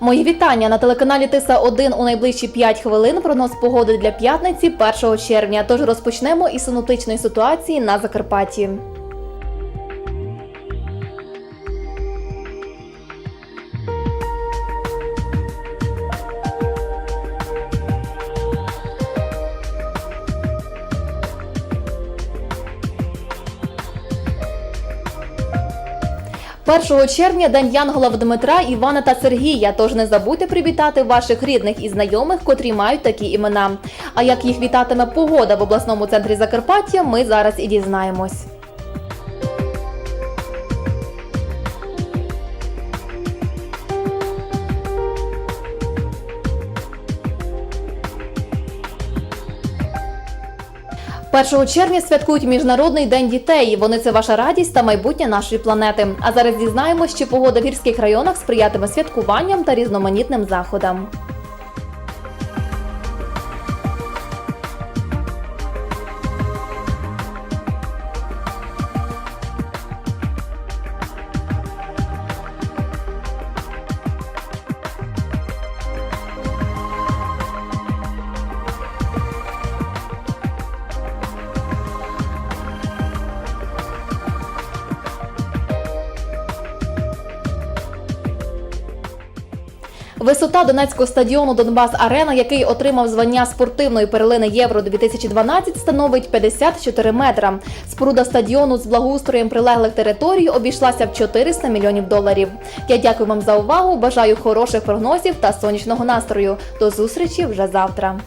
Мої вітання на телеканалі Тиса 1 у найближчі 5 хвилин. Прогноз погоди для п'ятниці 1 червня. Тож розпочнемо із синоптичної ситуації на Закарпатті. Першого червня день Янгола Дмитра, Івана та Сергія. Тож не забудьте привітати ваших рідних і знайомих, котрі мають такі імена. А як їх вітатиме погода в обласному центрі Закарпаття, ми зараз і дізнаємось. Першого червня святкують Міжнародний день дітей. Вони це ваша радість та майбутнє нашої планети. А зараз дізнаємось, чи погода в гірських районах сприятиме святкуванням та різноманітним заходам. Висота Донецького стадіону Донбас Арена, який отримав звання спортивної перлини Євро 2012, становить 54 метра. Споруда стадіону з благоустроєм прилеглих територій обійшлася в 400 мільйонів доларів. Я дякую вам за увагу. Бажаю хороших прогнозів та сонячного настрою. До зустрічі вже завтра.